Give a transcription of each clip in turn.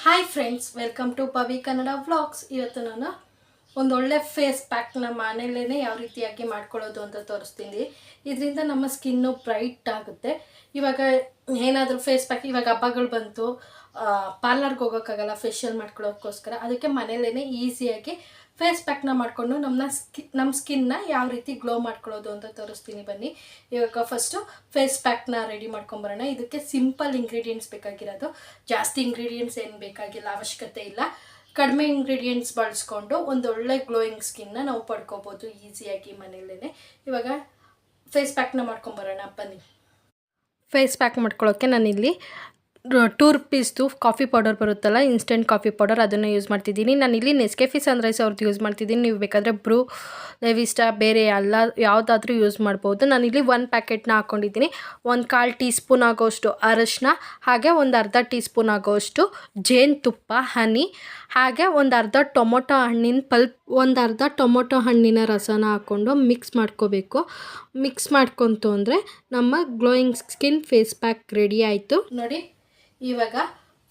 Hi friends welcome to Pavi Kannada vlogs ಇವತ್ತು ನಾನು ಒಂದೊಳ್ಳೆ ಫೇಸ್ ಪ್ಯಾಕ್ನ ಮನೇಲೇ ಯಾವ ರೀತಿಯಾಗಿ ಮಾಡ್ಕೊಳ್ಳೋದು ಅಂತ ತೋರಿಸ್ತೀನಿ. ಇದರಿಂದ ನಮ್ಮ ಸ್ಕಿನ್ನು ಬ್ರೈಟ್ ಆಗುತ್ತೆ. ಇವಾಗ ಏನಾದರೂ ಫೇಸ್ ಪ್ಯಾಕ್ ಇವಾಗ ಹಬ್ಬಗಳು ಬಂತು ಪಾರ್ಲರ್ಗೆ ಹೋಗೋಕ್ಕಾಗಲ್ಲ ಫೇಶಿಯಲ್ ಮಾಡ್ಕೊಳ್ಳೋಕ್ಕೋಸ್ಕರ. ಅದಕ್ಕೆ ಮನೇಲೇ ಈಸಿಯಾಗಿ ಫೇಸ್ ಪ್ಯಾಕ್ನ ಮಾಡಿಕೊಂಡು ನಮ್ಮನ್ನ ಸ್ಕಿ ನಮ್ಮ ಸ್ಕಿನ್ನ ಯಾವ ರೀತಿ ಗ್ಲೋ ಮಾಡ್ಕೊಳ್ಳೋದು ಅಂತ ತೋರಿಸ್ತೀನಿ ಬನ್ನಿ. ಇವಾಗ ಫಸ್ಟು ಫೇಸ್ ಪ್ಯಾಕ್ನ ರೆಡಿ ಮಾಡ್ಕೊಂಬರೋಣ. ಇದಕ್ಕೆ ಸಿಂಪಲ್ ಇಂಗ್ರೀಡಿಯೆಂಟ್ಸ್ ಬೇಕಾಗಿರೋದು. ಜಾಸ್ತಿ ಇಂಗ್ರೀಡಿಯೆಂಟ್ಸ್ ಏನು ಬೇಕಾಗಿಲ್ಲ, ಅವಶ್ಯಕತೆ ಇಲ್ಲ. ಕಡಿಮೆ ಇಂಗ್ರೀಡಿಯೆಂಟ್ಸ್ ಬಳಸ್ಕೊಂಡು ಒಂದೊಳ್ಳೆ ಗ್ಲೋಯಿಂಗ್ ಸ್ಕಿನ್ನ ನಾವು ಪಡ್ಕೋಬೋದು ಈಸಿಯಾಗಿ ಮನೆಯಲ್ಲೇ ಇವಾಗ ಫೇಸ್ ಪ್ಯಾಕ್ನ ಮಾಡ್ಕೊಂಬರೋಣ ಬನ್ನಿ. ಫೇಸ್ ಪ್ಯಾಕ್ ಮಾಡ್ಕೊಳ್ಳೋಕ್ಕೆ ನಾನಿಲ್ಲಿ ಟೂ ರುಪೀಸ್ದು ಕಾಫಿ ಪೌಡರ್ ಬರುತ್ತಲ್ಲ ಇನ್ಸ್ಟೆಂಟ್ ಕಾಫಿ ಪೌಡರ್ ಅದನ್ನು ಯೂಸ್ ಮಾಡ್ತಿದ್ದೀನಿ. ಇಲ್ಲಿ ನೆಸ್ಕೆಫಿ ಸನ್ರೈಸ್ ಅವ್ರದ್ದು ಯೂಸ್ ಮಾಡ್ತಿದ್ದೀನಿ. ನೀವು ಬೇಕಾದರೆ ಬ್ರೂ ಲೆವಿಸ್ಟಾ ಬೇರೆ ಎಲ್ಲ ಯಾವುದಾದ್ರೂ ಯೂಸ್ ಮಾಡ್ಬೋದು. ನಾನಿಲ್ಲಿ ಒಂದು ಪ್ಯಾಕೆಟ್ನ ಹಾಕ್ಕೊಂಡಿದ್ದೀನಿ ಒಂದು ಕಾಲು ಟೀ ಸ್ಪೂನ್ ಆಗೋಷ್ಟು ಅರಶಿನ, ಹಾಗೆ ಒಂದು ಅರ್ಧ ಟೀ ಸ್ಪೂನ್ ಆಗೋಷ್ಟು ಜೇನುತುಪ್ಪ, ಹನಿ, ಹಾಗೆ ಒಂದು ಅರ್ಧ ಟೊಮೊಟೊ ಹಣ್ಣಿನ ಪಲ್ಪ್, ಒಂದು ಅರ್ಧ ಟೊಮೊಟೊ ಹಣ್ಣಿನ ರಸನ ಹಾಕ್ಕೊಂಡು ಮಿಕ್ಸ್ ಮಾಡ್ಕೋಬೇಕು. ಮಿಕ್ಸ್ ಮಾಡ್ಕೊತು ಅಂದರೆ ನಮ್ಮ glowing skin face pack ready ಆಯಿತು. ನೋಡಿ. ಇವಾಗ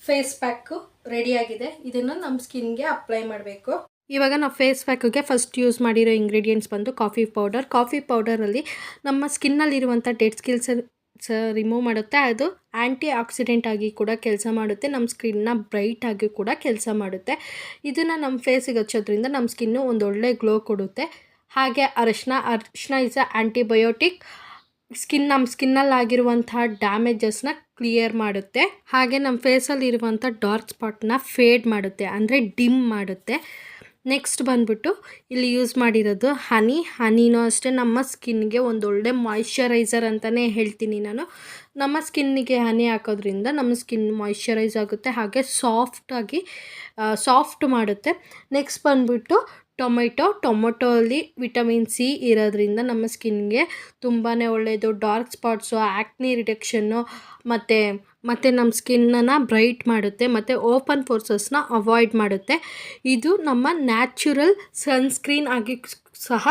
ಫೇಸ್ ಪ್ಯಾಕು ರೆಡಿಯಾಗಿದೆ ಇದನ್ನು ನಮ್ಮ ಸ್ಕಿನ್ಗೆ ಅಪ್ಲೈ ಮಾಡಬೇಕು. ಇವಾಗ ನಾವು ಫೇಸ್ ಪ್ಯಾಕಿಗೆ ಫಸ್ಟ್ ಯೂಸ್ ಮಾಡಿರೋ ಇಂಗ್ರೀಡಿಯೆಂಟ್ಸ್ ಬಂದು ಕಾಫಿ ಪೌಡರ್ ಕಾಫಿ ಪೌಡರಲ್ಲಿ ನಮ್ಮ ಸ್ಕಿನ್ನಲ್ಲಿರುವಂಥ ಡೆಡ್ ಸ್ಕಿಲ್ಸ್ ರಿಮೂವ್ ಮಾಡುತ್ತೆ. ಅದು ಆ್ಯಂಟಿ ಆಕ್ಸಿಡೆಂಟ್ ಆಗಿ ಕೂಡ ಕೆಲಸ ಮಾಡುತ್ತೆ. ನಮ್ಮ ಸ್ಕಿನ್ನ ಬ್ರೈಟ್ ಆಗಿ ಕೂಡ ಕೆಲಸ ಮಾಡುತ್ತೆ. ಇದನ್ನು ನಮ್ಮ ಫೇಸಿಗೆ ಹಚ್ಚೋದ್ರಿಂದ ನಮ್ಮ ಸ್ಕಿನ್ನು ಒಂದು ಒಳ್ಳೆ ಗ್ಲೋ ಕೊಡುತ್ತೆ. ಹಾಗೆ ಅರಶಿನ ಅರಶಿನ ಇಸ್ ಅ ಆ್ಯಂಟಿಬಯೋಟಿಕ್ ಸ್ಕಿನ್ ನಮ್ಮ ಸ್ಕಿನ್ನಲ್ಲಿ ಆಗಿರುವಂತಹ ಡ್ಯಾಮೇಜಸ್ನ ಕ್ಲಿಯರ್ ಮಾಡುತ್ತೆ. ಹಾಗೆ ನಮ್ಮ ಫೇಸಲ್ಲಿ ಇರುವಂಥ ಡಾರ್ಕ್ ಸ್ಪಾಟ್ನ ಫೇಡ್ ಮಾಡುತ್ತೆ, ಅಂದರೆ ಡಿಮ್ ಮಾಡುತ್ತೆ. ನೆಕ್ಸ್ಟ್ ಬಂದ್ಬಿಟ್ಟು ಇಲ್ಲಿ ಯೂಸ್ ಮಾಡಿರೋದು ಹನಿ ಹನಿನೂ ಅಷ್ಟೇ ನಮ್ಮ ಸ್ಕಿನ್ಗೆ ಒಂದೊಳ್ಳೆ ಮಾಯಿಶ್ಚರೈಸರ್ ಅಂತಲೇ ಹೇಳ್ತೀನಿ ನಾನು. ನಮ್ಮ ಸ್ಕಿನ್ನಿಗೆ ಹನಿ ಹಾಕೋದ್ರಿಂದ ನಮ್ಮ ಸ್ಕಿನ್ ಮಾಯಿಶ್ಚರೈಸ್ ಆಗುತ್ತೆ, ಹಾಗೆ ಸಾಫ್ಟಾಗಿ ಸಾಫ್ಟ್ ಮಾಡುತ್ತೆ. ನೆಕ್ಸ್ಟ್ ಬಂದ್ಬಿಟ್ಟು ಟೊಮೆಟೊ ಟೊಮೊಟೊಲ್ಲಿ ವಿಟಮಿನ್ ಸಿ ಇರೋದ್ರಿಂದ ನಮ್ಮ ಸ್ಕಿನ್ಗೆ ತುಂಬಾ ಒಳ್ಳೆಯದು ಡಾರ್ಕ್ ಸ್ಪಾಟ್ಸು ಆ್ಯಕ್ನಿ ರಿಡಕ್ಷನ್ನು ಮತ್ತು ಮತ್ತು ನಮ್ಮ ಸ್ಕಿನ್ನನ್ನು ಬ್ರೈಟ್ ಮಾಡುತ್ತೆ, ಮತ್ತು ಓಪನ್ ಫೋರ್ಸಸ್ನ ಅವಾಯ್ಡ್ ಮಾಡುತ್ತೆ. ಇದು ನಮ್ಮ ನ್ಯಾಚುರಲ್ ಸನ್ಸ್ಕ್ರೀನ್ ಆಗಿ ಸಹ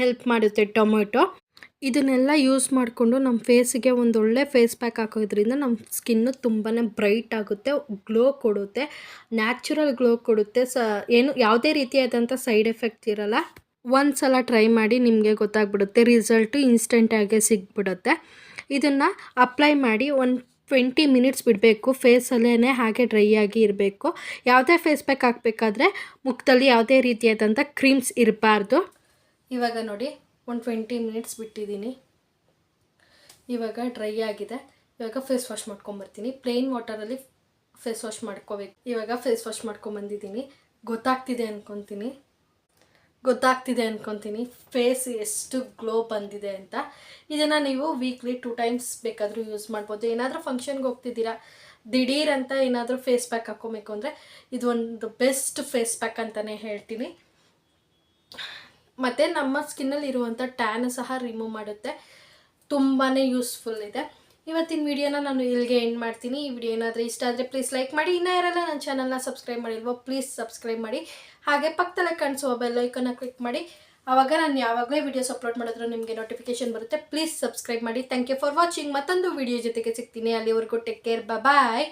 ಹೆಲ್ಪ್ ಮಾಡುತ್ತೆ ಟೊಮೆಟೊ. ಇದನ್ನೆಲ್ಲ ಯೂಸ್ ಮಾಡಿಕೊಂಡು ನಮ್ಮ ಫೇಸಿಗೆ ಒಳ್ಳೆ ಫೇಸ್ ಪ್ಯಾಕ್ ಹಾಕೋದ್ರಿಂದ ನಮ್ಮ ಸ್ಕಿನ್ನು ತುಂಬಾ ಬ್ರೈಟ್ ಆಗುತ್ತೆ ಗ್ಲೋ ಕೊಡುತ್ತೆ ನ್ಯಾಚುರಲ್ ಗ್ಲೋ ಕೊಡುತ್ತೆ. ಸ ಏನು, ಯಾವುದೇ ರೀತಿಯಾದಂಥ ಸೈಡ್ ಎಫೆಕ್ಟ್ ಇರಲ್ಲ. ಒಂದು ಸಲ ಟ್ರೈ ಮಾಡಿ ನಿಮಗೆ ಗೊತ್ತಾಗ್ಬಿಡುತ್ತೆ ರಿಸಲ್ಟು ಇನ್ಸ್ಟೆಂಟಾಗೆ ಸಿಗ್ಬಿಡುತ್ತೆ. ಇದನ್ನು ಅಪ್ಲೈ ಮಾಡಿ ಒಂದು ಟ್ವೆಂಟಿ ಮಿನಿಟ್ಸ್ ಬಿಡಬೇಕು ಫೇಸಲ್ಲೇ ಹಾಗೆ ಡ್ರೈ ಆಗಿ ಇರಬೇಕು. ಯಾವುದೇ ಫೇಸ್ ಪ್ಯಾಕ್ ಹಾಕಬೇಕಾದ್ರೆ ಮುಖದಲ್ಲಿ ಯಾವುದೇ ರೀತಿಯಾದಂಥ ಕ್ರೀಮ್ಸ್ ಇರಬಾರ್ದು. ಇವಾಗ ನೋಡಿ ಒಂದು ಟ್ವೆಂಟಿ ಮಿನಿಟ್ಸ್ ಬಿಟ್ಟಿದ್ದೀನಿ ಇವಾಗ ಡ್ರೈ ಆಗಿದೆ. ಇವಾಗ ಫೇಸ್ ವಾಶ್ ಮಾಡ್ಕೊಂಬರ್ತೀನಿ. ಪ್ಲೇನ್ ವಾಟರಲ್ಲಿ ಫೇಸ್ ವಾಶ್ ಮಾಡ್ಕೋಬೇಕು. ಇವಾಗ ಫೇಸ್ ವಾಶ್ ಮಾಡ್ಕೊಂಬಂದಿದ್ದೀನಿ ಗೊತ್ತಾಗ್ತಿದೆ ಅಂದ್ಕೊತೀನಿ ಗೊತ್ತಾಗ್ತಿದೆ ಅಂದ್ಕೊತೀನಿ ಫೇಸ್ ಎಷ್ಟು ಗ್ಲೋ ಬಂದಿದೆ ಅಂತ. ಇದನ್ನು ನೀವು ವೀಕ್ಲಿ ಟೂ ಟೈಮ್ಸ್ ಬೇಕಾದರೂ ಯೂಸ್ ಮಾಡ್ಬೋದು. ಏನಾದರೂ ಫಂಕ್ಷನ್ಗೆ ಹೋಗ್ತಿದ್ದೀರಾ, ದಿಢೀರ್ ಅಂತ ಏನಾದರೂ ಫೇಸ್ ಪ್ಯಾಕ್ ಹಾಕ್ಕೊಬೇಕು ಅಂದರೆ, ಇದು ಒಂದು ಬೆಸ್ಟ್ ಫೇಸ್ ಪ್ಯಾಕ್ ಅಂತಲೇ ಹೇಳ್ತೀನಿ. ಮತ್ತು ನಮ್ಮ ಸ್ಕಿನ್ನಲ್ಲಿ ಇರುವಂಥ ಟ್ಯಾನ್ ಸಹ ರಿಮೂವ್ ಮಾಡುತ್ತೆ. ತುಂಬಾ ಯೂಸ್ಫುಲ್ ಇದೆ. ಇವತ್ತಿನ ವಿಡಿಯೋನ ನಾನು ಇಲ್ಲಿಗೆ ಎಂಡ್ ಮಾಡ್ತೀನಿ. ಈ ವಿಡಿಯೋ ಏನಾದರೂ ಇಷ್ಟ ಆದರೆ ಪ್ಲೀಸ್ ಲೈಕ್ ಮಾಡಿ. ಇನ್ನೂ ಯಾರೆಲ್ಲ ನನ್ನ ಚಾನಲ್ನ ಸಬ್ಸ್ಕ್ರೈಬ್ ಮಾಡಿಲ್ವೋ ಪ್ಲೀಸ್ ಸಬ್ಸ್ಕ್ರೈಬ್ ಮಾಡಿ. ಹಾಗೆ ಪಕ್ಕದಲ್ಲೇ ಕಾಣಿಸುವ ಬೆಲ್ ಐಕನ್ನ ಕ್ಲಿಕ್ ಮಾಡಿ. ಆವಾಗ ನಾನು ಯಾವಾಗಲೇ ವಿಡಿಯೋಸ್ ಅಪ್ಲೋಡ್ ಮಾಡಿದ್ರು ನಿಮಗೆ ನೋಟಿಫಿಕೇಶನ್ ಬರುತ್ತೆ. ಪ್ಲೀಸ್ ಸಬ್ಸ್ಕ್ರೈಬ್ ಮಾಡಿ. ಥ್ಯಾಂಕ್ ಯು ಫಾರ್ ವಾಚಿಂಗ್ ಮತ್ತೊಂದು ವಿಡಿಯೋ ಜೊತೆಗೆ ಸಿಗ್ತೀನಿ. ಅಲ್ಲಿವರೆಗೂ ಟೇಕ್ ಕೇರ್ ಬಾಯ್